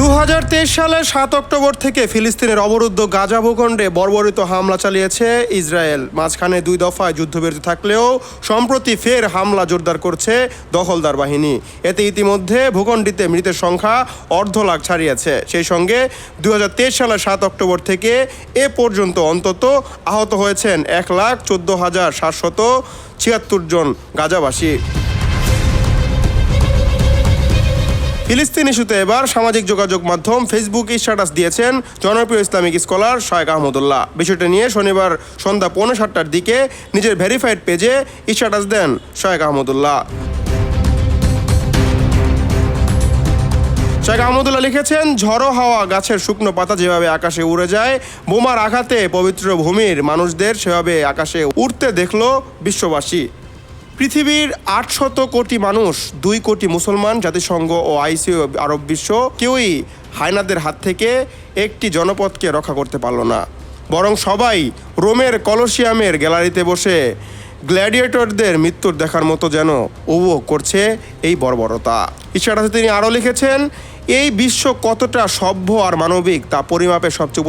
দু সালের সাত অক্টোবর থেকে ফিলিস্তিনের অবরুদ্ধ গাজা ভূখণ্ডে বর্বরিত হামলা চালিয়েছে ইসরায়েল। মাঝখানে দুই দফায় যুদ্ধবিরতি থাকলেও সম্প্রতি ফের হামলা জোরদার করছে দখলদার বাহিনী। এতে ইতিমধ্যে ভূখণ্ডটিতে মৃতের সংখ্যা অর্ধ লাখ ছাড়িয়েছে। সেই সঙ্গে দু হাজার তেইশ সালের সাত অক্টোবর থেকে এ পর্যন্ত অন্তত আহত হয়েছেন এক লাখ চোদ্দ হাজার সাতশত ছিয়াত্তর জন গাজাবাসী। ফিলিস্তিন ইস্যুতে এবার সামাজিক যোগাযোগ মাধ্যম ফেসবুকে স্ট্যাটাস দিয়েছেন জনপ্রিয় ইসলামিক স্কলার শায়েক আহমদুল্লাহ। বিষয়টি নিয়ে শনিবার সন্ধ্যা পৌনে সাতটার দিকে নিজের ভেরিফাইড পেজে স্ট্যাটাস দেন শায়েক আহমদুল্লাহ। শেখ আহমদুল্লাহ লিখেছেন, ঝড়ো হাওয়া গাছের শুকনো পাতা যেভাবে আকাশে উড়ে যায়, বোমার আঘাতে পবিত্র ভূমির মানুষদের সেভাবে আকাশে উড়তে দেখল বিশ্ববাসী। পৃথিবীর আটশত কোটি মানুষ, দুই কোটি মুসলমান, জাতিসংঘ ও আইসিও আরব বিশ্ব কেউই হায়নাদের হাত থেকে একটি জনপদকে রক্ষা করতে পারল না। বরং সবাই রোমের কলসিয়ামের গ্যালারিতে বসে গ্ল্যাডিয়েটরদের মৃত্যুর দেখার মতো যেন উপভোগ করছে এই বর্বরতা। ইশারাতে তিনি আরও লিখেছেন, এই বিশ্ব কতটা সভ্য আর মানবিক তা পরিমাপের সবচেয়ে